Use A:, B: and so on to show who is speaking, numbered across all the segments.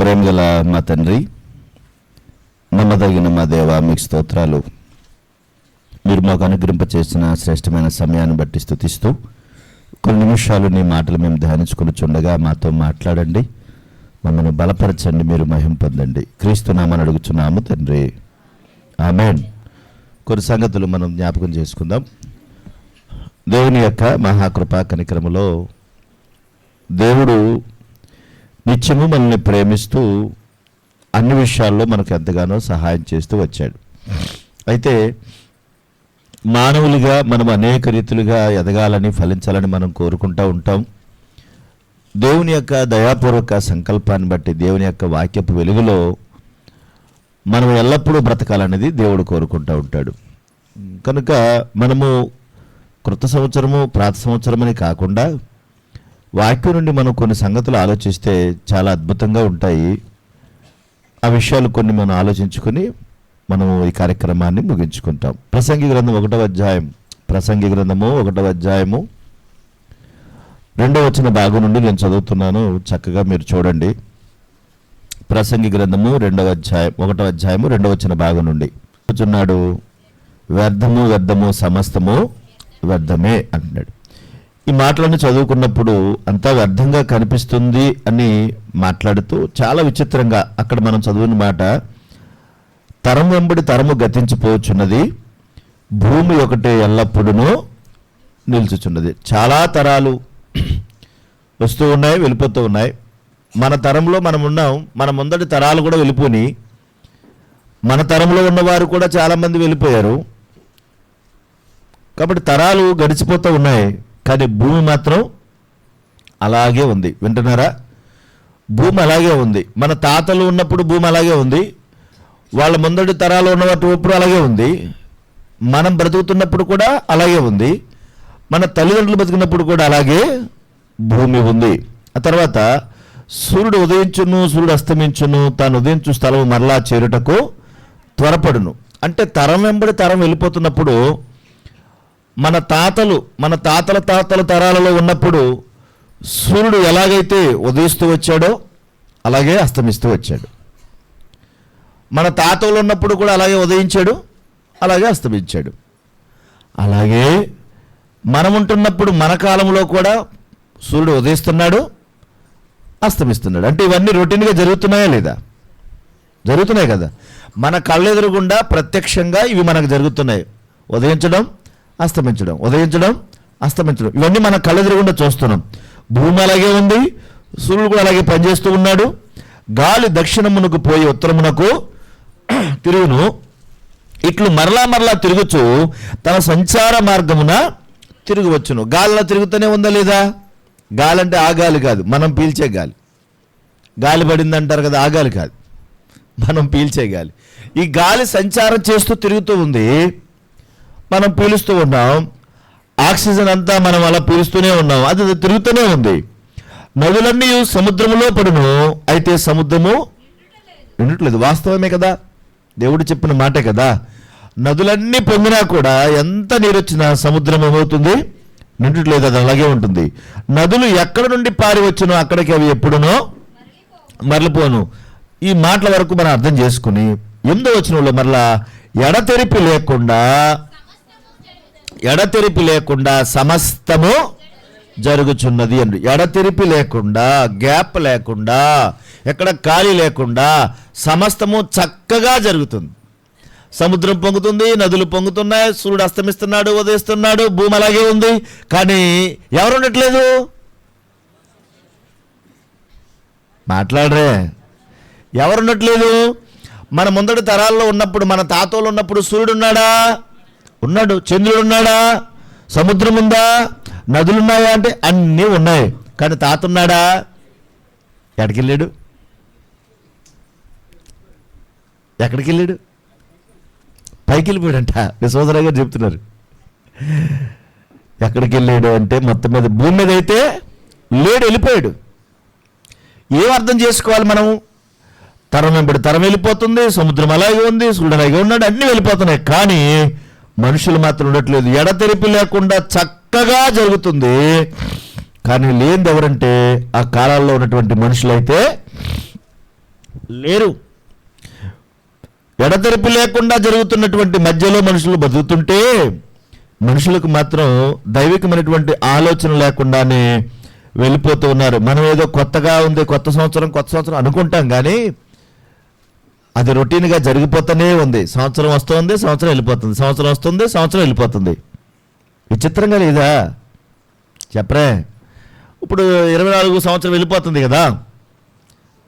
A: ప్రేమగల మా తండ్రి నమ్మదగిన మా దేవ మీకు స్తోత్రాలు. మీరు మాకు అనుగ్రింపచేసిన శ్రేష్టమైన సమయాన్ని బట్టి స్థుతిస్తూ కొన్ని నిమిషాలు నీ మాటలు మేము ధ్యానించుకుని చుండగా మాతో మాట్లాడండి. మమ్మల్ని బలపరచండి మీరు మహిం పొందండి. క్రీస్తునామని అడుగుతున్నాము అడుగుచున్నాము తండ్రి. ఆమెన్. కొన్ని సంగతులు మనం జ్ఞాపకం చేసుకుందాం. దేవుని యొక్క మహాకృపా కనిక్రమలో దేవుడు నిత్యము మనల్ని ప్రేమిస్తూ అన్ని విషయాల్లో మనకు ఎంతగానో సహాయం చేస్తూ వచ్చాడు. అయితే మానవులుగా మనం అనేక రీతులుగా ఎదగాలని ఫలించాలని మనం కోరుకుంటూ ఉంటాం. దేవుని యొక్క దయాపూర్వక సంకల్పాన్ని బట్టి దేవుని యొక్క వాక్యపు వెలుగులో మనం ఎల్లప్పుడూ బ్రతకాలనేది దేవుడు కోరుకుంటూ ఉంటాడు. కనుక మనము కృత సంవత్సరము ప్రాత సంవత్సరం అని కాకుండా వాక్యం నుండి మనం కొన్ని సంగతులు ఆలోచిస్తే చాలా అద్భుతంగా ఉంటాయి. ఆ విషయాలు కొన్ని మనం ఆలోచించుకొని మనము ఈ కార్యక్రమాన్ని ముగించుకుంటాం. ప్రసంగి గ్రంథం ఒకటవ అధ్యాయం. ప్రసంగి గ్రంథము ఒకటవ అధ్యాయము. రెండవ వచ్చిన భాగం నుండి నేను చదువుతున్నాను. చక్కగా మీరు చూడండి. ప్రసంగి గ్రంథము రెండవ అధ్యాయం ఒకటవ అధ్యాయము రెండవ వచ్చిన భాగం నుండి. కూర్చున్నాడు వ్యర్థము వ్యర్థము సమస్తము వ్యర్థమే అంటున్నాడు. ఈ మాటలను చదువుకున్నప్పుడు అంతా వ్యర్థంగా కనిపిస్తుంది అని మాట్లాడుతూ చాలా విచిత్రంగా అక్కడ మనం చదువుని మాట తరం వెంబడి తరము గతించిపోవచ్చున్నది భూమి ఒకటే ఎల్లప్పుడూ నిల్చుచున్నది. చాలా తరాలు వస్తూ ఉన్నాయి వెళ్ళిపోతూ ఉన్నాయి. మన తరంలో మనం ఉన్నాం మన ముందటి తరాలు కూడా వెళ్ళిపోయి మన తరంలో ఉన్నవారు కూడా చాలామంది వెళ్ళిపోయారు. కాబట్టి తరాలు గడిచిపోతూ ఉన్నాయి. కానీ భూమి మాత్రం అలాగే ఉంది. వింటున్నారా? భూమి అలాగే ఉంది. మన తాతలు ఉన్నప్పుడు భూమి అలాగే ఉంది. వాళ్ళ ముందటి తరాలు ఉన్నప్పుడు అలాగే ఉంది. మనం బ్రతుకుతున్నప్పుడు కూడా అలాగే ఉంది. మన తల్లిదండ్రులు బ్రతికినప్పుడు కూడా అలాగే భూమి ఉంది. ఆ తర్వాత సూర్యుడు ఉదయించును సూర్యుడు అస్తమించును తాను ఉదయించు స్థలం మరలా చేరుటకు త్వరపడును. అంటే తరం వెంబడి తరం వెళ్ళిపోతున్నప్పుడు మన తాతలు మన తాతల తాతల తరాలలో ఉన్నప్పుడు సూర్యుడు ఎలాగైతే ఉదయిస్తూ వచ్చాడో అలాగే అస్తమిస్తూ వచ్చాడు. మన తాతలు ఉన్నప్పుడు కూడా అలాగే ఉదయించాడు అలాగే అస్తమించాడు. అలాగే మనం ఉంటున్నప్పుడు మన కాలంలో కూడా సూర్యుడు ఉదయిస్తున్నాడు అస్తమిస్తున్నాడు. అంటే ఇవన్నీ రొటీన్గా జరుగుతున్నాయా లేదా? జరుగుతున్నాయి కదా. మన కళ్ళెదురుగుండా ప్రత్యక్షంగా ఇవి మనకు జరుగుతున్నాయి. ఉదయించడం అస్తమించడం. ఉదయించడం అస్తమించడం. ఇవన్నీ మనం కళ్ళెదురుగుండా చూస్తున్నాం. భూమి అలాగే ఉంది సూర్యుడు కూడా అలాగే పనిచేస్తూ ఉన్నాడు. గాలి దక్షిణమునకు పోయి ఉత్తరమునకు తిరుగును. ఇట్లు మరలా మరలా తిరుగుచు తన సంచార మార్గమున తిరగవచ్చును. గాలిలో తిరుగుతూనే ఉందా లేదా? గాలి అంటే ఆ గాలి కాదు మనం పీల్చే గాలి. గాలి పడింది అంటారు కదా ఆ గాలి కాదు. మనం పీల్చే గాలి. ఈ గాలి సంచారం చేస్తూ తిరుగుతూ ఉంది. మనం పీలుస్తూ ఉన్నాం. ఆక్సిజన్ అంతా మనం అలా పీలుస్తూనే ఉన్నాం. అది తిరుగుతూనే ఉంది. నదులన్నీ సముద్రములో పడును అయితే సముద్రము వినట్లేదు వాస్తవమే కదా? దేవుడు చెప్పిన మాటే కదా? నదులన్నీ పొందినా కూడా ఎంత నీరు వచ్చినా సముద్రం ఏమవుతుంది? నిండట్లేదు అది అలాగే ఉంటుంది. నదులు ఎక్కడ నుండి పారి వచ్చినో అక్కడికి అవి ఎప్పుడునో మరలిపోను. ఈ మాటల వరకు మనం అర్థం చేసుకుని ఎనిమిదో వచనంలో మరలా ఎడతెరిపి లేకుండా ఎడతెరిపి లేకుండా సమస్తము జరుగుచున్నది అని ఎడతెరిపి లేకుండా గ్యాప్ లేకుండా ఎక్కడ ఖాళీ లేకుండా సమస్తము చక్కగా జరుగుతుంది. సముద్రం పొంగుతుంది నదులు పొంగుతున్నాయి సూర్యుడు అస్తమిస్తున్నాడు ఉదయిస్తున్నాడు భూమి అలాగే ఉంది. కానీ ఎవరు ఉండట్లేదు? మాట్లాడరే. ఎవరు ఉండట్లేదు? మన ముందటి తరాల్లో ఉన్నప్పుడు మన తాతోలు ఉన్నప్పుడు సూర్యుడు ఉన్నాడా? ఉన్నాడు. చంద్రుడు ఉన్నాడా? సముద్రం ఉందా? నదులు ఉన్నాయా అంటే అన్నీ ఉన్నాయి. కానీ తాత ఉన్నాడా? ఎక్కడికి వెళ్ళాడు ఎక్కడికి వెళ్ళాడు పైకి వెళ్ళిపోయాడంట మీ సోదరయ్య గారు చెప్తున్నారు. ఎక్కడికి వెళ్ళాడు అంటే మొత్తం మీద భూమి మీద అయితే లేడు వెళ్ళిపోయాడు. ఏం అర్థం చేసుకోవాలి మనం? తరం వెంబడి తరం వెళ్ళిపోతుంది సముద్రం అలాగే ఉంది సూర్యుడు అలాగే ఉన్నాడు అన్నీ వెళ్ళిపోతున్నాయి. కానీ మనుషులు మాత్రం ఉండట్లేదు. ఎడతెరిపి లేకుండా చక్కగా జరుగుతుంది. కానీ లేనిది ఎవరంటే ఆ కాలాల్లో ఉన్నటువంటి మనుషులైతే లేరు. ఎడతెరిపి లేకుండా జరుగుతున్నటువంటి మధ్యలో మనుషులు బతుకుతుంటే మనుషులకు మాత్రం దైవికమైనటువంటి ఆలోచన లేకుండానే వెళ్ళిపోతూ ఉన్నారు. మనం ఏదో కొత్తగా ఉంది కొత్త సంవత్సరం కొత్త సంవత్సరం అనుకుంటాం కానీ అది రొటీన్గా జరిగిపోతూనే ఉంది. సంవత్సరం వస్తుంది సంవత్సరం వెళ్ళిపోతుంది. సంవత్సరం వస్తుంది సంవత్సరం వెళ్ళిపోతుంది. విచిత్రంగా లేదా? చెప్పరే. ఇప్పుడు ఇరవై నాలుగు సంవత్సరం వెళ్ళిపోతుంది కదా?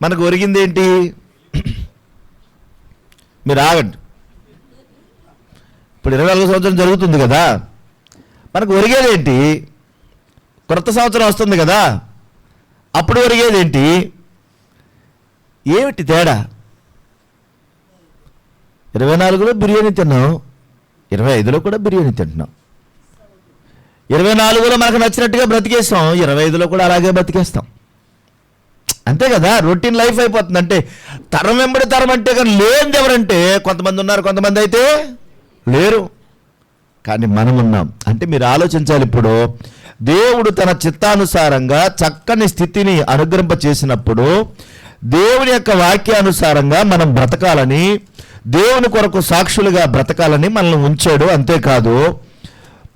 A: మనకు ఒరిగింది ఏంటి? మీరు ఆగండి. ఇప్పుడు ఇరవై నాలుగు సంవత్సరం జరుగుతుంది కదా? మనకు ఒరిగేది ఏంటి? కొత్త సంవత్సరం వస్తుంది కదా? అప్పుడు ఒరిగేది ఏంటి? ఏమిటి తేడా? ఇరవై నాలుగులో బిర్యానీ తిన్నాం. ఇరవై ఐదులో కూడా బిర్యానీ తింటున్నాం. ఇరవై నాలుగులో మనకు నచ్చినట్టుగా బ్రతికేస్తాం. ఇరవై ఐదులో కూడా అలాగే బ్రతికేస్తాం. అంతే కదా రొటీన్ లైఫ్ అయిపోతుంది. అంటే తరం వెంబడి తరం అంటే కానీ లేనిది ఎవరంటే కొంతమంది ఉన్నారు కొంతమంది అయితే లేరు. కానీ మనం ఉన్నాం. అంటే మీరు ఆలోచించాలి ఇప్పుడు దేవుడు తన చిత్తానుసారంగా చక్కని స్థితిని అనుగ్రహింప చేసినప్పుడు దేవుని యొక్క వాక్యానుసారంగా మనం బ్రతకాలని దేవుని కొరకు సాక్షులుగా బ్రతకాలని మనల్ని ఉంచాడు అంతేకాదు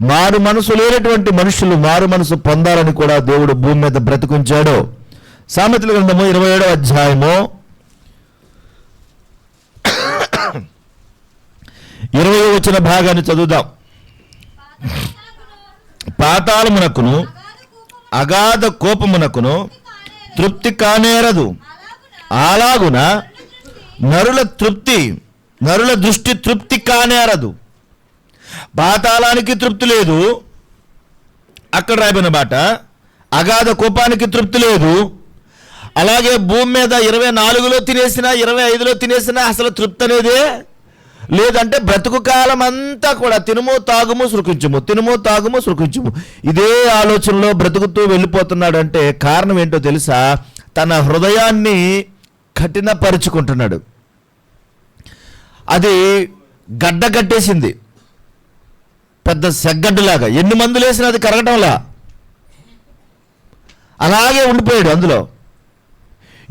A: మారు మనసు లేనటువంటి మనుషులు మారు మనసు పొందాలని కూడా దేవుడు భూమి మీద బ్రతికుంచాడు. సామెతల గ్రంథము ఇరవై ఏడవ అధ్యాయము. ఇరవై వచ్చిన భాగాన్ని చదువుదాం. పాతాళమునకును అగాధ కోపమునకును తృప్తి కానేరదు. అలాగున నరుల తృప్తి నరుల దృష్టి తృప్తి కానేరదు పాతాళానికి తృప్తి లేదు. అక్కడ రాయబడిన మాట అగాధ కోపానికి తృప్తి లేదు. అలాగే భూమి మీద ఇరవై నాలుగులో తినేసినా ఇరవై ఐదులో తినేసినా అసలు తృప్తి అనేదే లేదంటే బ్రతుకు కాలం అంతా కూడా తినుము తాగుము సృకించుము తినుము తాగుము సృకించుము ఇదే ఆలోచనలో బ్రతుకుతూ వెళ్ళిపోతున్నాడు అంటే కారణం ఏంటో తెలుసా? తన హృదయాన్ని కఠినపరుచుకుంటున్నాడు. అది గడ్డ కట్టేసింది పెద్ద సెగ్గడ్డులాగా. ఎన్ని మందులు వేసినా అది కరగటంలా. అలాగే ఉండిపోయాడు అందులో.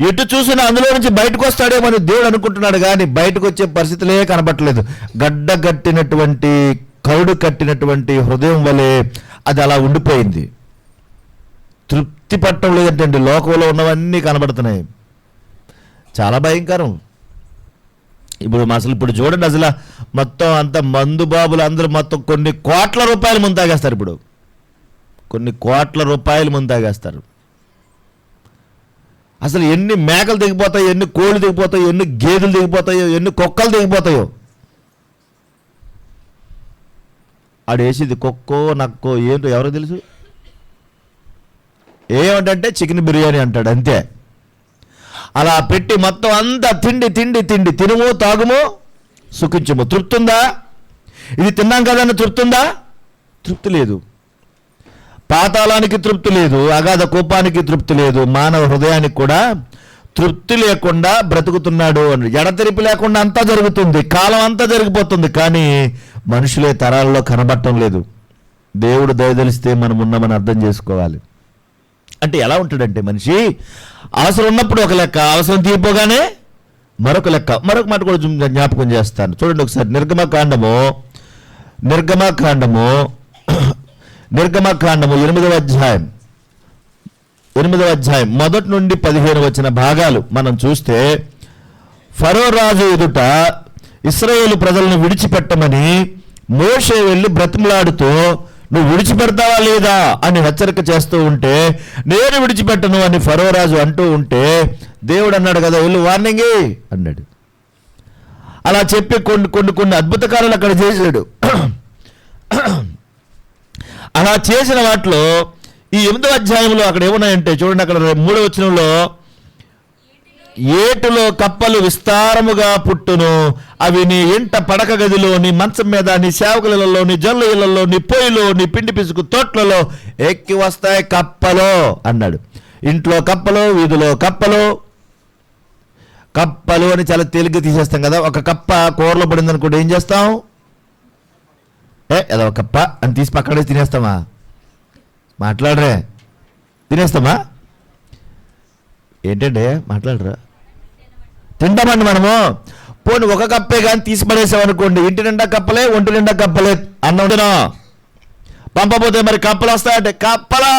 A: ఎటు చూసినా అందులో నుంచి బయటకు వస్తాడేమో అని దేవుడు అనుకుంటున్నాడు కానీ బయటకు వచ్చే పరిస్థితులే కనబట్టలేదు. గడ్డ కట్టినటువంటి కరుడు కట్టినటువంటి హృదయం వలె అది అలా ఉండిపోయింది. తృప్తి పట్టడం లేదంటే లోకంలో ఉన్నవన్నీ కనబడుతున్నాయి. చాలా భయంకరం. ఇప్పుడు అసలు ఇప్పుడు చూడండి అసలు మొత్తం అంత మందు బాబులు అందరూ మొత్తం కొన్ని కోట్ల రూపాయలు ముందు తాగేస్తారు ఇప్పుడు. కొన్ని కోట్ల రూపాయలు ముందు తాగేస్తారు. అసలు ఎన్ని మేకలు దిగిపోతాయో ఎన్ని కోళ్ళు దిగిపోతాయో ఎన్ని గేదెలు దిగిపోతాయో ఎన్ని కుక్కలు దిగిపోతాయో ఆడు వేసేది కుక్కో నక్కో ఏంటో ఎవరో తెలుసు? ఏమంటే చికెన్ బిర్యానీ అంటాడు అంతే. అలా పెట్టి మొత్తం అంతా తిండి తిండి తిండి. తినుము తాగుము సుఖించము. తృప్తి ఉందా ఇది తిన్నాం కదా అని తృప్తి ఉందా తృప్తి లేదు. పాతాళానికి తృప్తి లేదు అగాధ కోపానికి తృప్తి లేదు మానవ హృదయానికి కూడా తృప్తి లేకుండా బ్రతుకుతున్నాడు అని. ఎడతెరిపి లేకుండా అంతా జరుగుతుంది కాలం అంతా జరిగిపోతుంది కానీ మనుషులే తరాల్లో కనబడటం లేదు. దేవుడు దయదలిస్తే మనం ఉన్నామని అర్థం చేసుకోవాలి. అంటే ఎలా ఉంటాడంటే మనిషి అవసరం ఉన్నప్పుడు ఒక లెక్క అవసరం తీరిపోగానే మరొక లెక్క. మరొక మాట కూడా జ్ఞాపకం చేస్తాను. చూడండి ఒకసారి. నిర్గమకాండము నిర్గమకాండము నిర్గమకాండము ఎనిమిదవ అధ్యాయం. ఎనిమిదవ అధ్యాయం. మొదటి నుండి పదిహేను వచ్చిన భాగాలు మనం చూస్తే ఫరో రాజు ఎదుట ఇస్రాయేల్ ప్రజలను విడిచిపెట్టమని మోషే వెళ్ళి బ్రతిమలాడుతూ నువ్వు విడిచిపెడతావా లేదా? అని హెచ్చరిక చేస్తూ ఉంటే నేను విడిచిపెట్టను అని ఫరోరాజు అంటూ ఉంటే దేవుడు అన్నాడు కదా వెళ్ళు వార్నింగ్ అన్నాడు. అలా చెప్పి కొన్ని కొన్ని కొన్ని అద్భుత అక్కడ చేశాడు. అలా చేసిన వాటిలో ఈ ఎనిమిదో అధ్యాయంలో అక్కడ ఏమున్నాయంటే చూడండి అక్కడ మూడో వచనంలో ఏటులో కప్పలు విస్తారముగా పుట్టును. అవి నీ ఇంట పడక గదిలో నీ మంచం మీద నీ సేవకులలో నీ జల్లు ఇళ్ళలో నీ పొయ్యిలో నీ పిండి పిసుకు తోట్లలో ఎక్కి వస్తాయి కప్పలు అన్నాడు. ఇంట్లో కప్పలు వీధిలో కప్పలు. కప్పలు అని చాలా తేలిగ్గా తీసేస్తాం కదా. ఒక కప్ప కూరలో పడింది అనుకుంటే ఏం చేస్తాం? ఏ ఏదో ఒక కప్ప అని తీసి పక్కడే తినేస్తామా? మాట్లాడరే. తినేస్తామా? ఏంటంటే మాట్లాడరా? తింటామండి మనము. పోనీ ఒక కప్పే కానీ తీసి పడేసామనుకోండి ఇంటి నిండా కప్పలే ఒంటి నిండా కప్పలే అన్నం తినం పంపపోతే మరి కప్పలు వస్తాయంటే కప్పలా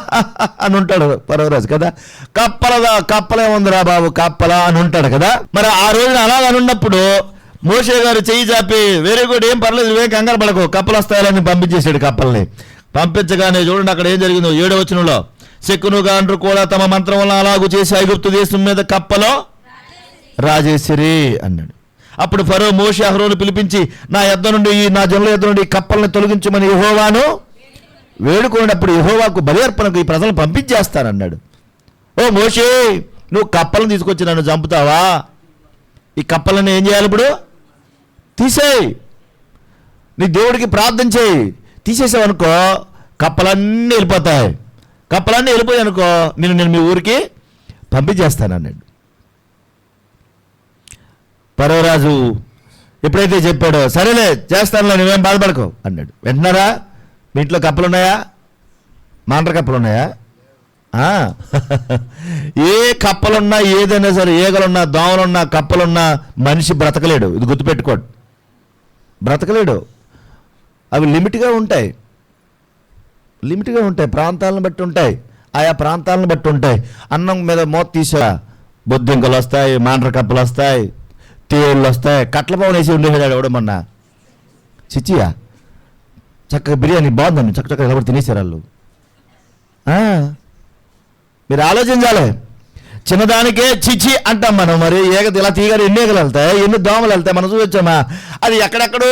A: అని ఉంటాడు పర్వరాజు కదా. కప్పలదా కప్పలే ఉందిరా బాబు కప్పలా అని ఉంటాడు కదా. మరి ఆ రోజున అలా అని ఉన్నప్పుడు మోషే గారు చెయ్యి చాపి వెరీ గుడ్ ఏం పర్లేదు నువ్వేం కంగారు పడకు కప్పలు వస్తాయని పంపించేసాడు కప్పల్ని. పంపించగానే చూడండి అక్కడ ఏం జరిగిందో ఏడో వచనంలో శకును గాండ్రు కూడా తమ మంత్రం వల్ల అలాగూ చేసి ఐగుప్తు దేశం మీద కప్పలో రాజేశ్వరి అన్నాడు. అప్పుడు ఫరో మోషి అహరోను పిలిపించి నా యొద్ద నుండి ఈ నా జనుల యొద్ద నుండి ఈ తొలగించమని యహోవాను వేడుకున్నప్పుడు యహోవాకు బలి అర్పణకు ఈ ప్రజలను పంపించేస్తానన్నాడు. ఓ మోషే నువ్వు కప్పలను తీసుకొచ్చి నన్ను చంపుతావా? ఈ కప్పలను ఏం చేయాలి ఇప్పుడు? తీసేయి. నీ దేవుడికి ప్రార్థన చేయి. తీసేసావనుకో కప్పలన్నీ వెళ్ళిపోతాయి. కప్పలన్నీ వెళ్ళిపోయాయి అనుకో నేను నేను మీ ఊరికి పంపించేస్తాను అన్నాడు పర్వరాజు ఎప్పుడైతే చెప్పాడో సరేలే చేస్తానులే నువ్వేం బాధపడకు అన్నాడు. వింటున్నారా? మీ ఇంట్లో కప్పలు ఉన్నాయా మాండ్ర కప్పలు ఉన్నాయా ఏ కప్పలున్నా ఏదైనా సరే ఏగలున్నా దోమలున్నా కప్పలున్నా మనిషి బ్రతకలేడు. ఇది గుర్తుపెట్టుకోడు. బ్రతకలేడు. అవి లిమిట్గా ఉంటాయి. లిమిట్గా ఉంటాయి. ప్రాంతాలను బట్టి ఉంటాయి. ఆయా ప్రాంతాలను బట్టి ఉంటాయి. అన్నం మీద మోత తీసా బొద్దింకలు వస్తాయి మాండ్ర కప్పలు వస్తాయి. తేళ్ళు వస్తాయి కట్ల పవన్ వేసి ఉండేవాడు ఎవడమన్నా చిచ్చియా? చక్కగా బిర్యానీ బాగుందండి. చక్క చక్కగా నిలబడి తినేసారు వాళ్ళు. మీరు ఆలోచించాలి. చిన్నదానికే చిచి అంటాం మనం మరి. ఏగ ఇలా తీగలు ఎన్ని ఏగలు వెళ్తాయి? ఎన్ని దోమలు వెళ్తాయి? మనం చూసొచ్చామా అది ఎక్కడెక్కడో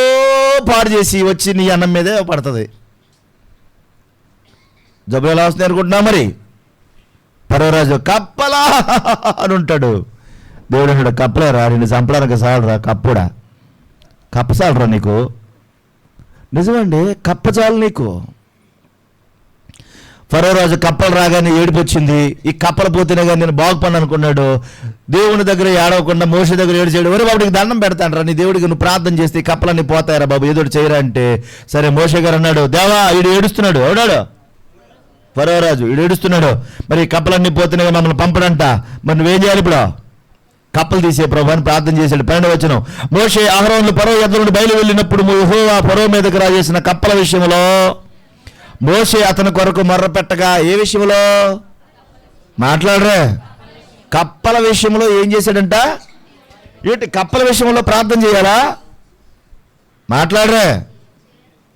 A: పాడు చేసి వచ్చి నీ అన్నం మీదే పడుతుంది. జబ్బులు ఎలా వస్తుంది అనుకుంటున్నా మరి? పర్వరాజు కప్పలా అని ఉంటాడు. దేవుడు అన్నాడు కప్పలే రా నిన్ను చంపడానికి చాలరా? కప్పుడా? కప్ప చాలరా నీకు? నిజమండి కప్ప చాలు నీకు. ఫరో రాజు కప్పలు రాగానే ఏడిపొచ్చింది. ఈ కప్పలు పోతేనే కానీ నేను బాగుపడి అనుకున్నాడు. దేవుని దగ్గర ఏడవకుండా మోస దగ్గర ఏడు చేయడు ఒరే బాబు నీకు దండం పెడతాను నీ దేవుడికి నువ్వు ప్రార్థన చేస్తే ఈ కప్పలన్నీ పోతాయరా బాబు? ఏదో చేయరా అంటే సరే మోస గారు అన్నాడు దేవా ఈడు ఏడుస్తున్నాడు. ఎవడాడు? ఫరో రాజు ఈడు ఏడుస్తున్నాడు. మరి ఈ కప్పలన్నీ పోతేనే మమ్మల్ని పంపడంట. మరి నువ్వేం చేయాలి ఇప్పుడు? కప్పలు తీసే ప్రభాని ప్రార్థన చేశాడు. పన్నెండు వచ్చిన మోషే అహరోన్లు పరో ఎద్దు నుండి బయలు వెళ్ళినప్పుడు యహోవా పరో మీదకి రాజేసిన కప్పల విషయంలో మోషే అతని కొరకు మర్ర పెట్టగా ఏ విషయంలో మాట్లాడరే. కప్పల విషయంలో ఏం చేశాడంట? ఏంటి కప్పల విషయంలో ప్రార్థన చేయాలా? మాట్లాడరే.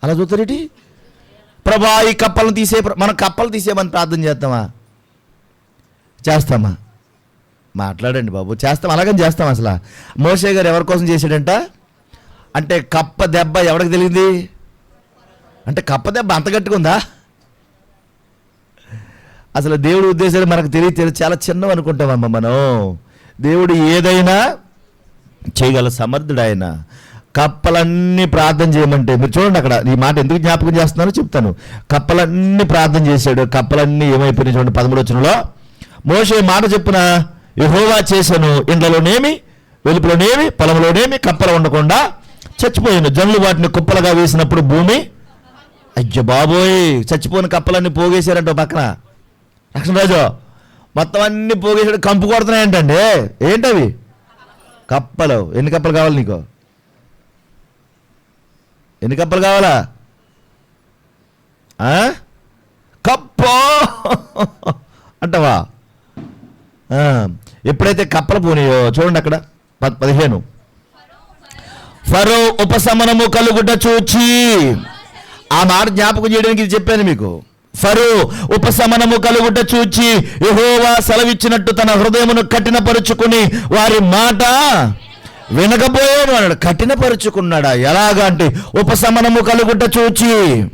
A: అలా చూస్తారేటి ప్రభా ఈ కప్పలను తీసే మనం కప్పలు తీసేయమని ప్రార్థన చేస్తామా చేస్తామా? మాట్లాడండి బాబు. చేస్తాం అలాగని చేస్తాం అసలు. మోసే గారు ఎవరి కోసం చేశాడంట? అంటే కప్ప దెబ్బ ఎవరికి తెలియదు? అంటే కప్ప దెబ్బ అంత గట్టుకుందా అసలు దేవుడి ఉద్దేశాలు మనకు తెలియదు చాలా చిన్నవి అనుకుంటామమ్మ మనం. దేవుడు ఏదైనా చేయగల సమర్థుడు ఆయన. కప్పలన్నీ ప్రార్థన చేయమంటే మీరు చూడండి అక్కడ ఈ మాట ఎందుకు జ్ఞాపకం చేస్తున్నానో చెప్తాను. కప్పలన్నీ ప్రార్థన చేశాడు కప్పలన్నీ ఏమైపోయినాయి చూడండి పదమూడు వచ్చినలో మోసే మాట చెప్పున? యహోవా చేశాను ఇండ్లలోనేమి వెలుపులోనేమి పొలంలోనేమి కప్పలు ఉండకుండా చచ్చిపోయాను. జనులు వాటిని కుప్పలుగా వేసినప్పుడు భూమి అయ్యో బాబోయ్ చచ్చిపోయిన కప్పలన్నీ పోగేశారంట పక్కన. లక్ష్మణరాజు మొత్తం అన్ని పోగేసాడు కంపు కొడుతున్నాయంటండి. ఏంటవి? కప్పలు. ఎన్ని కప్పలు కావాలి నీకు? ఎన్ని కప్పలు కావాలా? కప్ప! అంటవా? ఎప్పుడైతే కప్పలు పోనీయో చూడండి అక్కడ పద్- పదిహేను. ఫరో ఉపశమనము కలుగుట చూచి. ఆ మాట జ్ఞాపకం చేయడానికి ఇది చెప్పాను మీకు. ఫరో ఉపశమనము కలుగుట చూచి. యహోవా సెలవిచ్చినట్టు తన హృదయమును కఠినపరుచుకుని వారి మాట వినకపోయాను అన్నాడు కఠినపరుచుకున్నాడా? ఎలాగా అంటే ఉపశమనము కలుగుట చూచి.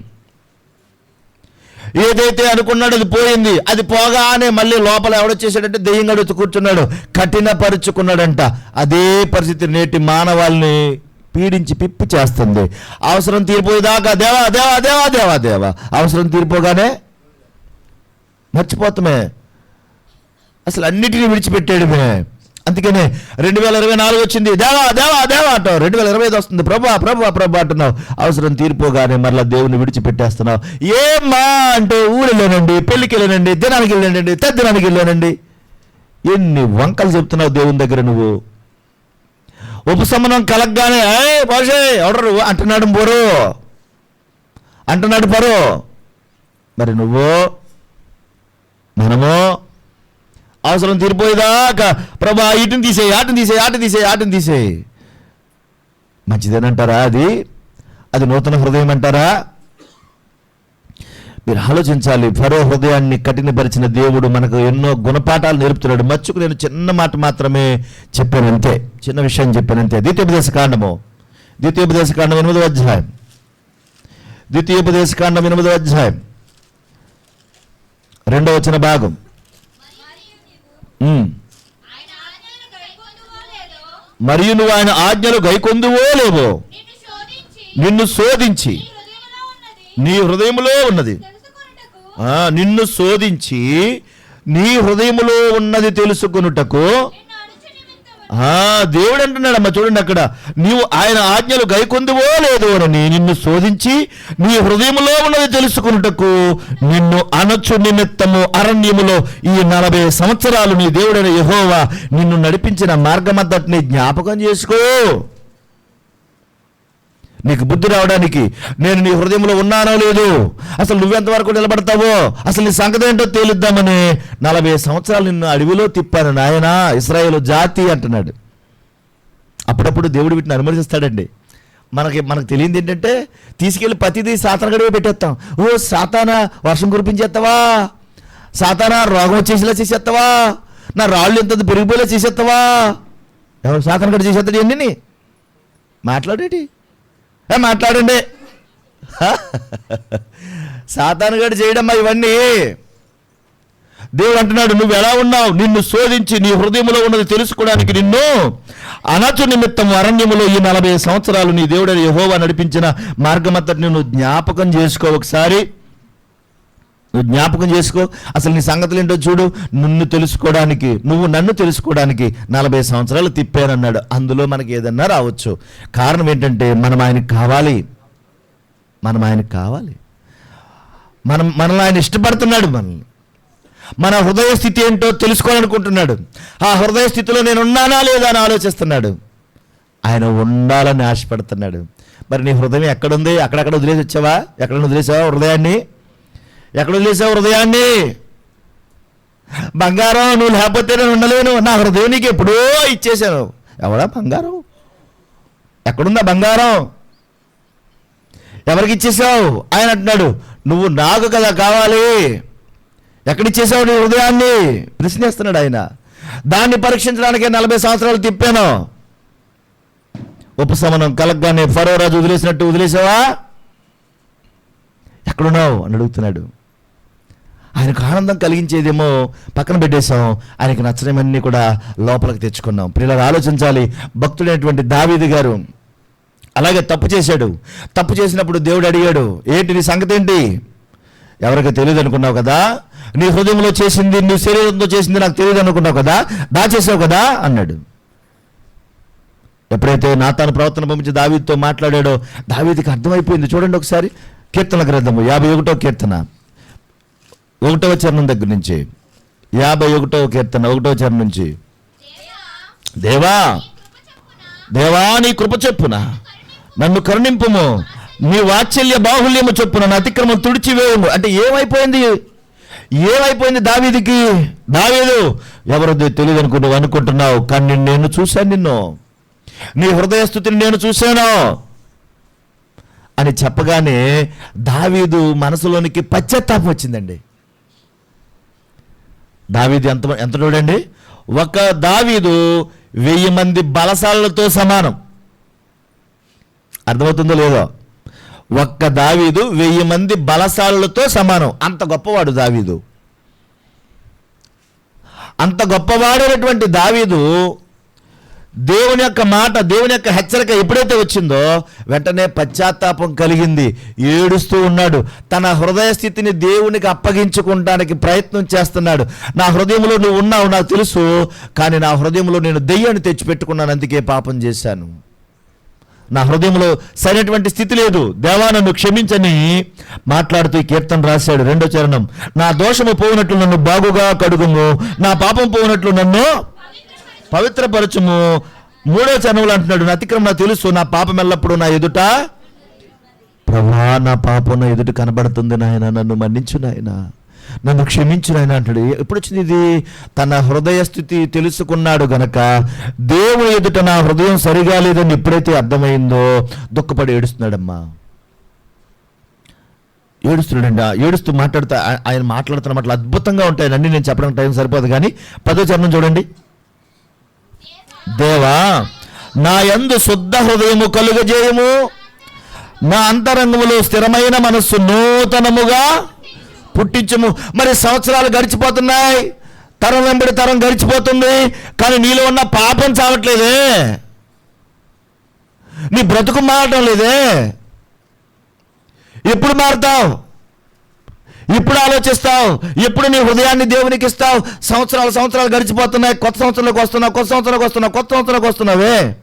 A: ఏదైతే అనుకున్నాడో అది పోయింది. అది పోగానే మళ్ళీ లోపల ఎవడొచ్చేసాడంటే దెయ్యంగాడు వచ్చి కూర్చున్నాడు. కఠినపరుచుకున్నాడంట. అదే పరిస్థితి నేటి మానవాళ్ళని పీడించి పిప్పి చేస్తుంది. అవసరం తీరిపోయేదాకా దేవా దేవా దేవా దేవా దేవా. అవసరం తీరిపోగానే మర్చిపోతామే. అసలు అన్నిటినీ విడిచిపెట్టేయడమే అందుకనే రెండు వేల ఇరవై నాలుగు వచ్చింది. దేవా దేవా దేవా అంటావు. రెండు వేల ఇరవై ఐదు వస్తుంది. ప్రభా ప్రభా ప్రభా అంటున్నావు. అవసరం తీరిపోగానే మరలా దేవుని విడిచిపెట్టేస్తున్నావు. ఏమ్మా అంటే ఊరు వెళ్ళానండి పెళ్ళికి వెళ్ళానండి దినానికి వెళ్ళానండి తద్దినానికి వెళ్ళానండి. ఎన్ని వంకలు చెప్తున్నావు దేవుని దగ్గర నువ్వు. ఉపశమనం కలగగానే ఏ భాషే ఎవడరు అంటున్నాడు పోరు అంటున్నాడు పరు మరి నువ్వు మనము అవసరం తీరిపోయేదాకా. ప్రభా ఇటుని తీసేయి ఆటను తీసేయి ఆటను తీసేయి ఆటని తీసేయి. మంచిదేనంటారా అది? అది నూతన హృదయం అంటారా? మీరు ఆలోచించాలి ఫరో హృదయాన్ని కఠినపరిచిన దేవుడు మనకు ఎన్నో గుణపాఠాలు నేర్పుతున్నాడు. మచ్చుకు నేను చిన్న మాట మాత్రమే చెప్పానంతే. చిన్న విషయం చెప్పానంతే. ద్వితీయోపదేశ కాండము. ద్వితీయోపదేశ కాండం ఎనిమిదో అధ్యాయం. ద్వితీయోపదేశ కాండం ఎనిమిదో అధ్యాయం. రెండో వచ్చిన భాగం
B: మరియు నీవు
A: ఉమ్.
B: ఆయన ఆజ్ఞలను గైకొనుదువో లేదో
A: మరియు నువ్వు ఆయన ఆజ్ఞలు గైకొందువో లేవో
B: నిన్ను శోధించి
A: నిన్ను శోధించి
B: నీ హృదయములో ఉన్నది.
A: నిన్ను శోధించి నీ హృదయములో ఉన్నది తెలుసుకొనుటకు
B: నిన్ను అణుచు నిమిత్తము
A: ఆ దేవుడు అంటున్నాడమ్మ చూడండి అక్కడ. నీవు ఆయన ఆజ్ఞలు గైకొందువో లేదో అని నిన్ను శోధించి నీ హృదయంలో ఉన్నది తెలుసుకున్నటకు నిన్ను అనొచ్చు నిమిత్తము అరణ్యములో ఈ నలభై సంవత్సరాలు నీ దేవుడైన యహోవా నిన్ను నడిపించిన మార్గమద్దట్ని జ్ఞాపకం చేసుకో. నీకు బుద్ధి రావడానికి నేను నీ హృదయంలో ఉన్నానో లేదు అసలు నువ్వెంతవరకు నిలబడతావో అసలు నీ సంగతి ఏంటో తేలిద్దామని నలభై సంవత్సరాలు నిన్ను అడవిలో తిప్పాను. నాయనా ఇస్రాయేల్ జాతి అంటున్నాడు. అప్పుడప్పుడు దేవుడు వీటిని అనుమతిస్తాడండి. మనకి మనకు తెలియంది ఏంటంటే తీసుకెళ్ళి ప్రతిదీ సాతాన గడివే పెట్టేస్తాం. ఓ సాతాన వర్షం కురిపించేస్తావా? సాతాన రోగం వచ్చేసేలా చేసేస్తావా? నా రాళ్ళు ఎంత పెరిగిపోయేలా చేసేస్తావా? ఎవరు సాతాన గడి చేసేస్తాడు ఎన్ని మాట్లాడేటి? మాట్లాడండి. సాతానుగాడు చేయడమ్మా ఇవన్నీ. దేవుడు అంటున్నాడు నువ్వు ఎలా ఉన్నావు? నిన్ను శోధించి నీ హృదయంలో ఉన్నది తెలుసుకోవడానికి నిన్ను అనచు నిమిత్తం అరణ్యములో ఈ నలభై సంవత్సరాలు నీ దేవుడు యహోవా నడిపించిన మార్గమంతటి నువ్వు జ్ఞాపకం చేసుకో ఒకసారి. నువ్వు జ్ఞాపకం చేసుకో. అసలు నీ సంగతులు ఏంటో చూడు. నిన్ను తెలుసుకోవడానికి నువ్వు నన్ను తెలుసుకోవడానికి నలభై సంవత్సరాలు తిప్పానన్నాడు. అందులో మనకి ఏదన్నా రావచ్చు. కారణం ఏంటంటే మనం ఆయనకి కావాలి. మనం ఆయనకి కావాలి. మనం మనల్ని ఆయన ఇష్టపడుతున్నాడు మనల్ని. మన హృదయ స్థితి ఏంటో తెలుసుకోవాలనుకుంటున్నాడు. ఆ హృదయ స్థితిలో నేను ఉన్నానా లేదా అని ఆలోచిస్తున్నాడు. ఆయన ఉండాలని ఆశపడుతున్నాడు. మరి నీ హృదయం ఎక్కడుంది? అక్కడక్కడ వదిలేసి వచ్చావా? ఎక్కడ వదిలేసావా హృదయాన్ని? ఎక్కడ వదిలేసావు హృదయాన్ని? బంగారం నువ్వు లేకపోతే నేను ఉండలేను. నా హృదయం నీకు ఎప్పుడో ఇచ్చేశాను. ఎవడా బంగారం? ఎక్కడుందా బంగారం? ఎవరికి ఇచ్చేసావు ఆయన అంటున్నాడు నువ్వు నాకు కదా కావాలి. ఎక్కడిచ్చేసావు నీ హృదయాన్ని? ప్రశ్నిస్తున్నాడు ఆయన. దాన్ని పరీక్షించడానికి నలభై సంవత్సరాలు తిప్పాను. ఉపశమనం కలగ్గానే ఫరో రాజు వదిలేసినట్టు వదిలేసావా? ఎక్కడున్నావు? అని అడుగుతున్నాడు. ఆయనకు ఆనందం కలిగించేదేమో పక్కన పెట్టేశాం. ఆయనకు నచ్చనివన్నీ కూడా లోపలికి తెచ్చుకున్నాం. పిల్లలు ఆలోచించాలి. భక్తుడైనటువంటి దావీది గారు అలాగే తప్పు చేశాడు. తప్పు చేసినప్పుడు దేవుడు అడిగాడు ఏంటి నీ సంగతి ఏంటి? ఎవరికి తెలియదు అనుకున్నావు కదా? నీ హృదయంలో చేసింది నీ శరీరంతో చేసింది నాకు తెలియదు అనుకున్నావు కదా? దాచేసావు కదా? అన్నాడు. ఎప్పుడైతే నా తాను ప్రవర్తన పంపించి దావీతో మాట్లాడాడో దావీదికి అర్థమైపోయింది. చూడండి ఒకసారి కీర్తన గ్రంథము యాభై ఒకటో కీర్తన. ఒకటవ చరణం దగ్గర నుంచి. యాభై ఒకటవ కీర్తన ఒకటవ చరణం నుంచి.
B: దేవా
A: దేవా
B: నీ కృప చెప్పున
A: నన్ను కరుణింపుము. నీ వాత్సల్య బాహుల్యము చొప్పున నా అతిక్రమం తుడిచివేయము. అంటే ఏమైపోయింది? ఏమైపోయింది దావీదికి? దావీదు ఎవరో తెలియదు అనుకుంటూ అనుకుంటున్నావు? కానీ నేను చూశాను నిన్ను. నీ హృదయస్థుతిని నేను చూశాను. అని చెప్పగానే దావీదు మనసులోనికి పశ్చాత్తాపం వచ్చిందండి. దావీదు ఎంత ఎంత చూడండి? ఒక దావీదు వెయ్యి మంది బలసాలతో సమానం. అర్థమవుతుందో లేదో? ఒక్క దావీదు వెయ్యి మంది బలసాలతో సమానం. అంత గొప్పవాడు దావీదు. అంత గొప్పవాడైనటువంటి దావీదు దేవుని యొక్క మాట దేవుని యొక్క హెచ్చరిక ఎప్పుడైతే వచ్చిందో వెంటనే పశ్చాత్తాపం కలిగింది. ఏడుస్తూ ఉన్నాడు. తన హృదయ స్థితిని దేవునికి అప్పగించుకుంటానికి ప్రయత్నం చేస్తున్నాడు. నా హృదయంలో నువ్వు ఉన్నావు నాకు తెలుసు కానీ నా హృదయంలో నేను దెయ్యాన్ని తెచ్చిపెట్టుకున్నాను అందుకే పాపం చేశాను. నా హృదయంలో సరైనటువంటి స్థితి లేదు. దేవా నన్ను క్షమించని మాట్లాడుతూ ఈ కీర్తన రాశాడు. రెండో చరణం. నా దోషము పోయినట్లు నన్ను బాగుగా కడుగుము. నా పాపం పోయినట్లు నన్ను పవిత్రపరచుము. మూడో చనువులు అంటున్నాడు నా అతిక్రమం తెలుసు నా పాపం ఎల్లప్పుడు నా ఎదుట ప్రభా నా పాపం ఎదుట కనబడుతుంది నాయన నన్ను మన్నించు నాయన నన్ను క్షమించు నాయన అంటాడు. ఎప్పుడు వచ్చింది ఇది? తన హృదయ స్థితి తెలుసుకున్నాడు గనక దేవుని ఎదుట నా హృదయం సరిగా లేదని ఎప్పుడైతే అర్థమైందో దుఃఖపడి ఏడుస్తున్నాడమ్మా. ఏడుస్తున్నాడండి ఆ ఏడుస్తూ మాట్లాడుతా ఆయన మాట్లాడుతున్న మాటలు అద్భుతంగా ఉంటాయి అన్ని నేను చెప్పడానికి టైం సరిపోదు కానీ పదో చరణం చూడండి. దేవా నా యందు శుద్ధ హృదయము కలుగజేయము. నా అంతరంగములో స్థిరమైన మనస్సు నూతనముగా పుట్టించము. మరి సంవత్సరాలు గడిచిపోతున్నాయి. తరం వెంబడి తరం గడిచిపోతుంది. కానీ నీలో ఉన్న పాపం చావట్లేదే. నీ బ్రతుకు మారటం లేదే. ఎప్పుడు మారుతావు? ఇప్పుడు ఆలోచిస్తావు. ఎప్పుడు నీ హృదయాన్ని దేవునికి ఇస్తావు. సంవత్సరాలు సంవత్సరాలు గడిచిపోతున్నాయి. కొత్త సంవత్సరంలోకి వస్తున్నావు. కొత్త సంవత్సరంలోకి వస్తున్నావు. కొత్త సంవత్సరంలోకి వస్తున్నావే.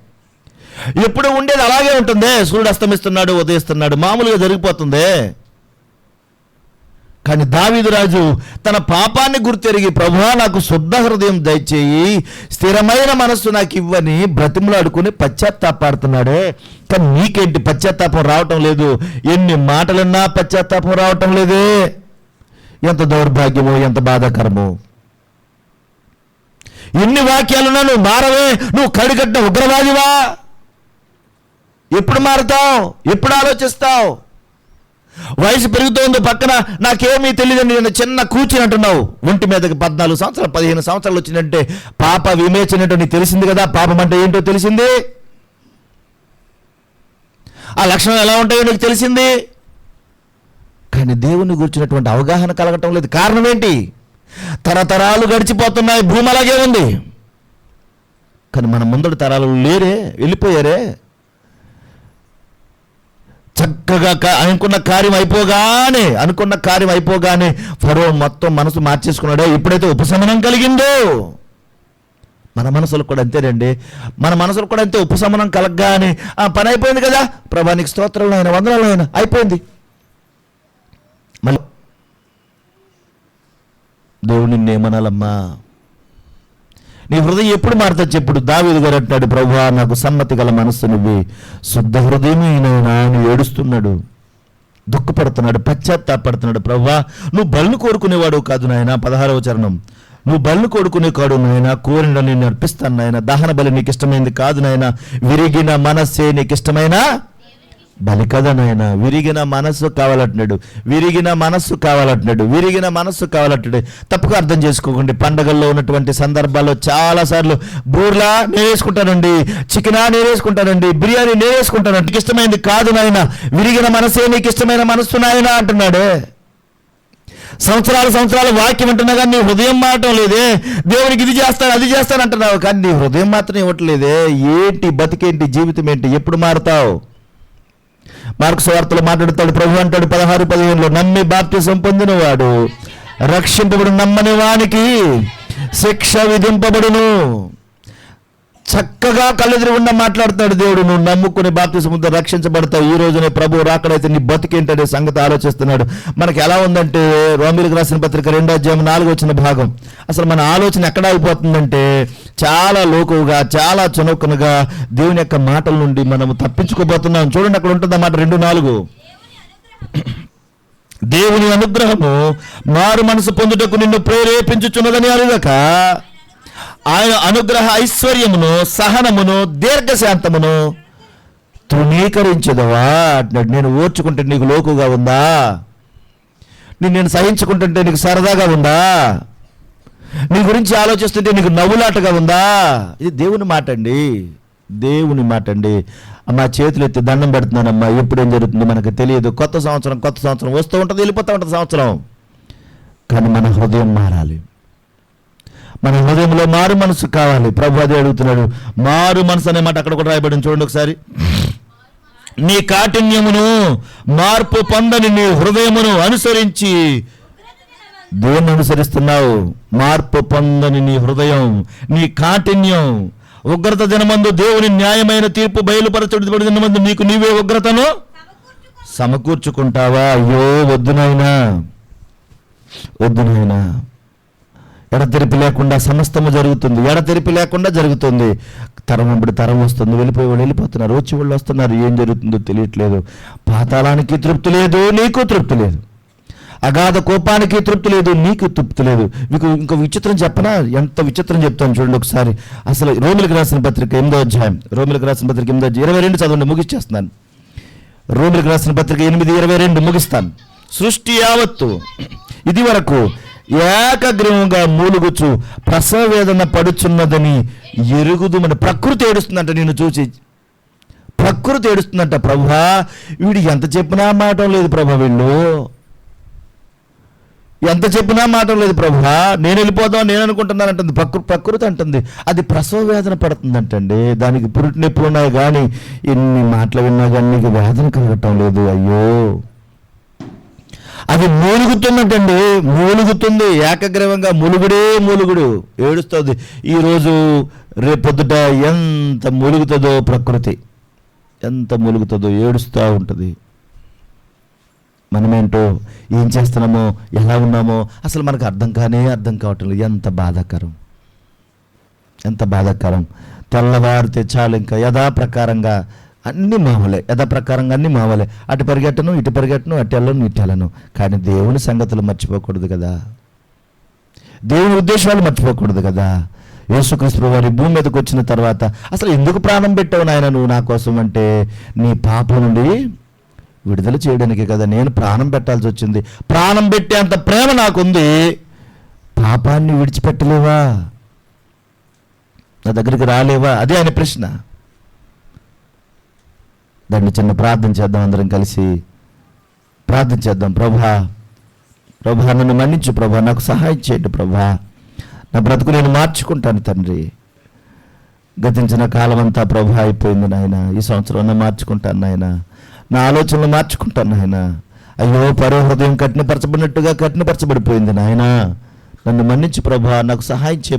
A: ఎప్పుడు ఉండేది అలాగే ఉంటుంది. సూర్యుడు అస్తమిస్తున్నాడు ఉదయిస్తున్నాడు. మామూలుగా జరిగిపోతుంది. కానీ దావీదురాజు తన పాపాన్ని గుర్తెరిగి ప్రభువా నాకు శుద్ధ హృదయం దయచేయి. స్థిరమైన మనస్సు నాకు ఇవ్వని బ్రతిమలాడుకుని పశ్చాత్తాపాడుతున్నాడే. కానీ నీకేంటి పశ్చాత్తాపం రావటం లేదు? ఎన్ని మాటలన్నా పశ్చాత్తాపం రావటం లేదే. ఎంత దౌర్భాగ్యమో ఎంత బాధాకరమో. ఎన్ని వాక్యాలున్నా నువ్వు మారవే నువ్వు కడిగట్టిన ఉగ్రవాదివా? ఎప్పుడు మారుతావు? ఎప్పుడు ఆలోచిస్తావు? వయసు పెరుగుతోంది పక్కన నాకేమీ తెలియదండి నేను చిన్న కూర్చుని అంటున్నావు ఒంటి మీదకి పద్నాలుగు సంవత్సరాలు పదిహేను సంవత్సరాలు వచ్చినట్టే పాప విమేచినట్టు నీకు తెలిసింది కదా పాపం అంటే ఏంటో తెలిసింది? ఆ లక్షణాలు ఎలా ఉంటాయో నీకు తెలిసింది? కానీ దేవుని గురించినటువంటి అవగాహన కలగటం లేదు. కారణం ఏంటి? తరతరాలు గడిచిపోతున్నాయి భూమి అలాగే ఉంది. కానీ మన ముందడి తరాలు లేరే వెళ్ళిపోయారే. చక్కగా అనుకున్న కార్యం అయిపోగానే అనుకున్న కార్యం అయిపోగానే ఫరో మొత్తం మనసు మార్చేసుకున్నాడే. ఎప్పుడైతే ఉపశమనం కలిగిందో. మన మనసులు కూడా అంతేనండి మన మనసులు కూడా అంతే ఉపశమనం కలగగానే ఆ పని అయిపోయింది కదా? ప్రభానికి స్తోత్రంలో ఆయన వందనాలు అయిపోయింది మళ్ళీ దేవుడు నిన్నేమనాలమ్మా నీ హృదయం ఎప్పుడు మారుతా చెప్పుడు దావేది గారు అంటాడు ప్రభా నాకు సమ్మతి గల మనస్సు శుద్ధ హృదయమైన ఆయన ఏడుస్తున్నాడు. దుఃఖపడుతున్నాడు పశ్చాత్తాపడుతున్నాడు. ప్రభా నువ్వు బళ్ళు కోరుకునేవాడు కాదు నాయన పదహారవ చరణం. నువ్వు బళ్ళు కోరుకునే కాడు నాయన కోరిన నేను అర్పిస్తాను నాయన. దహన బలి నీకు ఇష్టమైంది కాదు నాయన. విరిగిన మనస్సే నీకు ఇష్టమైనా బలి కదా నాయన విరిగిన మనస్సు కావాలంటున్నాడు. విరిగిన మనస్సు కావాలంటున్నాడు. విరిగిన మనస్సు కావాలంటున్నాడు. తప్పుగా అర్థం చేసుకోకండి. పండగల్లో ఉన్నటువంటి సందర్భాల్లో చాలాసార్లు బూర్లా నేను వేసుకుంటానండి చికెనా నేను వేసుకుంటానండి బిర్యానీ నేను వేసుకుంటాను నీకు ఇష్టమైంది కాదు నాయన. విరిగిన మనసే నీకు ఇష్టమైన మనస్సు నాయన అంటున్నాడే. సంవత్సరాలు సంవత్సరాలు వాక్యం అంటున్నా కానీ నీ హృదయం మారటం లేదే. దేవునికి ఇది చేస్తాను అది చేస్తాను అంటున్నావు కానీ నీ హృదయం మాత్రం ఇవ్వట్లేదే. ఏంటి బతికేంటి జీవితం ఏంటి ఎప్పుడు మారుతావు? మార్కు సువార్తలు మాట్లాడతాడు. ప్రభు అంటాడు పదహారు పదిహేనులో నమ్మి బాప్తిసం పొందినవాడు రక్షింపబడు నమ్మని వానికి శిక్ష విధింపబడును. చక్కగా కళ్ళెదురుగుండా మాట్లాడతాడు దేవుడు. నువ్వు నమ్ముకుని బాప్తిసముద్ర రక్షించబడతావు. ఈ రోజునే ప్రభు రాకడైతే నీ బతికేంటనే సంగతి ఆలోచిస్తున్నాడు. మనకి ఎలా ఉందంటే రోమిలకు రాసిన పత్రిక రెండో అధ్యాయం నాలుగు వచ్చిన భాగం. అసలు మన ఆలోచన ఎక్కడ అయిపోతుందంటే చాలా లోకువుగా చాలా చునకునుగా దేవుని యొక్క మాటల నుండి మనము తప్పించుకోబోతున్నాం. చూడండి అక్కడ ఉంటుంది మాట రెండు నాలుగు. దేవుని అనుగ్రహము మారు మనసు పొందుటకు నిన్ను ప్రేరేపించుచున్నదని అరుగక ఆయన అనుగ్రహ ఐశ్వర్యమును సహనమును దీర్ఘశాంతమును తృణీకరించదవా? అంటున్నాడు. నేను ఓర్చుకుంటే నీకు లోకుగా ఉందా? నేను నేను సహించుకుంటుంటే నీకు సరదాగా ఉందా? నీ గురించి ఆలోచిస్తుంటే నీకు నవ్వులాటగా ఉందా? ఇది దేవుని మాట అండి. దేవుని మాట అండి. అమ్మా చేతులు ఎత్తి దండం పెడుతున్నానమ్మా. ఎప్పుడేం జరుగుతుందో మనకు తెలియదు. కొత్త సంవత్సరం కొత్త సంవత్సరం వస్తూ ఉంటుంది వెళ్ళిపోతూ ఉంటుంది సంవత్సరం. కానీ మన హృదయం మారాలి. మన హృదయంలో మారు మనసు కావాలి. ప్రభు అదే అడుగుతున్నాడు. మారు మనసు అనే మాట అక్కడ కూడా రాయబడింది. చూడండి ఒకసారి. నీ కాఠిన్యమును మార్పు పొందని నీ హృదయమును అనుసరించి దేన్ని అనుసరిస్తున్నావు. మార్పు పొందని నీ హృదయం నీ కాఠిన్యం. ఉగ్రత దినమందు దేవుని న్యాయమైన తీర్పు బయలుపరచబడి దినమందు నీకు నీవే ఉగ్రతను సమకూర్చుకుంటావా? అయ్యో వద్దునైనా నాయనా. వద్దు నాయనా. ఎడతెరిపి లేకుండా సమస్తము జరుగుతుంది. ఎడతెరిపి లేకుండా జరుగుతుంది. తరం ఇప్పుడు తరం వస్తుంది. వెళ్ళిపోయి వాళ్ళు వెళ్ళిపోతున్నారు. వచ్చి వాళ్ళు వస్తున్నారు. ఏం జరుగుతుందో తెలియట్లేదు. పాతాళానికి తృప్తి లేదు. నీకు తృప్తి లేదు. అగాధ కోపానికి తృప్తి లేదు. నీకు తృప్తి లేదు. మీకు ఇంకో విచిత్రం చెప్పనా? ఎంత విచిత్రం చెప్తాను చూడండి ఒకసారి. అసలు రోమిలకు రాసిన పత్రిక ఎనిమిదో అధ్యాయం. రోమిలకు రాసిన పత్రిక ఎనిమిదో అధ్యాయం. ఇరవై రెండు చదవండి ముగిచ్చేస్తున్నాను. రోమిలకు రాసిన పత్రిక ఎనిమిది ఇరవై రెండు ముగిస్తాను. సృష్టి యావత్తు ఇది వరకు ఏకగ్రీవంగా మూలుగుచు ప్రసవ వేదన పడుచున్నదని ఎరుగుదు మన ప్రకృతి ఏడుస్తుందంట నేను చూసి. ప్రకృతి ఏడుస్తుందంట ప్రభా. వీడు ఎంత చెప్పినా మాటం లేదు ప్రభా వీళ్ళు. ఎంత చెప్పినా మాట లేదు ప్రభా. నేను వెళ్ళిపోదాం నేను అనుకుంటున్నాను అంటుంది. ప్రకృ ప్రకృతి అంటుంది. అది ప్రసవ వేదన పడుతుందంటండి. దానికి పురుటి నొప్పులు ఉన్నాయి కానీ ఎన్ని మాటలు విన్నా కానీ నీకు వేదన కలగటం లేదు. అయ్యో. అది మూలుగుతున్నట్టండి. మూలుగుతుంది. ఏకగ్రీవంగా మూలుగుడే మూలుగుడు. ఏడుస్తుంది. ఈరోజు రేపొద్దుట ఎంత మూలుగుతుందో ప్రకృతి. ఎంత మూలుగుతుందో ఏడుస్తూ ఉంటుంది. మనమేంటో ఏం చేస్తున్నామో ఎలా ఉన్నామో అసలు మనకు అర్థం కానే అర్థం కావటం లేదు ఎంత బాధాకరం. ఎంత బాధాకరం. తెల్లవారితే చాలు ఇంకా యథాప్రకారంగా అన్ని మావలే యథాప్రకారంగా అన్ని మామూలే. అటు పరిగెట్టను ఇటు పరిగెట్టను అటు వెళ్ళను ఇటు వెళ్ళను. కానీ దేవుని సంగతులు మర్చిపోకూడదు కదా. దేవుని ఉద్దేశాలు మర్చిపోకూడదు కదా. యేసుక్రీస్తు వారి భూమి మీదకి వచ్చిన తర్వాత అసలు ఎందుకు ప్రాణం పెట్టావు నాయన నువ్వు నా కోసం అంటే నీ పాపం నుండి విడుదల చేయడానికి కదా నేను ప్రాణం పెట్టాల్సి వచ్చింది. ప్రాణం పెట్టేంత ప్రేమ నాకుంది. పాపాన్ని విడిచిపెట్టలేవా? నా దగ్గరికి రాలేవా? అదే ఆయన ప్రశ్న. దాన్ని చిన్న ప్రార్థన చేద్దాం అందరం కలిసి. ప్రార్థన చేద్దాం ప్రభా ప్రభా నన్ను మన్నించు ప్రభా నాకు సహాయం చేయండి ప్రభా. నా బ్రతుకు నేను మార్చుకుంటాను తండ్రి. గతించిన కాలం అంతా ప్రభా అయిపోయింది నాయన. ఈ సంవత్సరం మార్చుకుంటాను నాయన. నా ఆలోచనలు మార్చుకుంటాను నాయన. అయ్యో పరో హృదయం కఠినపరచబడినట్టుగా కఠినపరచబడిపోయింది నాయన. నన్ను మన్నించు ప్రభా నాకు సహాయం చే